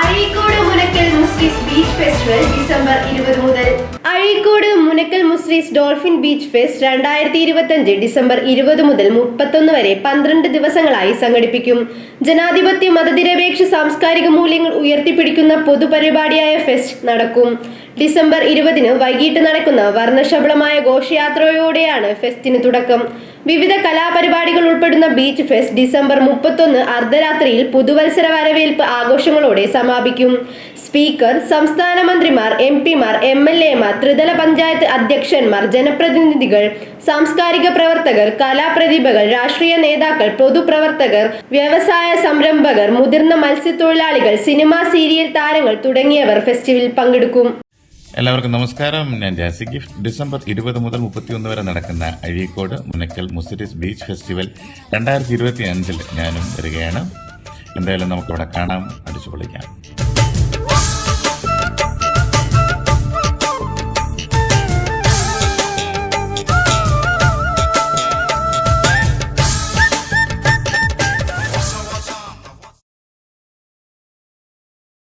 Azhikode Munakkal Muziris beach festival December ഇരുപത് മുതൽ. Azhikode Munakkal Muziris dolphin beach fest രണ്ടായിരത്തി ഇരുപത്തഞ്ച് ഡിസംബർ ഇരുപത് മുതൽ മുപ്പത്തൊന്ന് വരെ പന്ത്രണ്ട് ദിവസങ്ങളായി സംഘടിപ്പിക്കും. ജനാധിപത്യ മതനിരപേക്ഷ സാംസ്കാരിക മൂല്യങ്ങൾ ഉയർത്തിപ്പിടിക്കുന്ന പൊതുപരിപാടിയായ ഫെസ്റ്റ് നടക്കും. ഡിസംബർ ഇരുപതിന് വൈകിട്ട് നടക്കുന്ന വർണശബളമായ ഘോഷയാത്രയോടെയാണ് ഫെസ്റ്റിന് തുടക്കം. വിവിധ കലാപരിപാടികൾ ഉൾപ്പെടുന്ന ബീച്ച് ഫെസ്റ്റ് ഡിസംബർ മുപ്പത്തൊന്ന് അർദ്ധരാത്രിയിൽ പുതുവത്സര വരവേൽപ്പ് ആഘോഷങ്ങളോടെ സമാപിക്കും. സ്പീക്കർ സംസ്ഥാന മന്ത്രിമാർ എം പിമാർ എം എൽ എമാർ ത്രിതല പഞ്ചായത്ത് അധ്യക്ഷന്മാർ ജനപ്രതിനിധികൾ സാംസ്കാരിക പ്രവർത്തകർ കലാപ്രതിഭകൾ രാഷ്ട്രീയ നേതാക്കൾ പൊതുപ്രവർത്തകർ വ്യവസായ സംരംഭകർ മുതിർന്ന മത്സ്യത്തൊഴിലാളികൾ സിനിമ സീരിയൽ താരങ്ങൾ തുടങ്ങിയവർ ഫെസ്റ്റിവലിൽ പങ്കെടുക്കും. എല്ലാവർക്കും നമസ്കാരം. ഞാൻ ജാസി ഗിഫ്റ്റ്. ഡിസംബർ ഇരുപത് മുതൽ മുപ്പത്തിയൊന്ന് വരെ നടക്കുന്ന അഴീക്കോട് മുനക്കൽ മുസിരിസ് ബീച്ച് ഫെസ്റ്റിവൽ രണ്ടായിരത്തി ഇരുപത്തി അഞ്ചിൽ ഞാനും വരികയാണ്. എന്തായാലും നമുക്കിവിടെ കാണാം. അടിച്ചു പൊളിക്കാം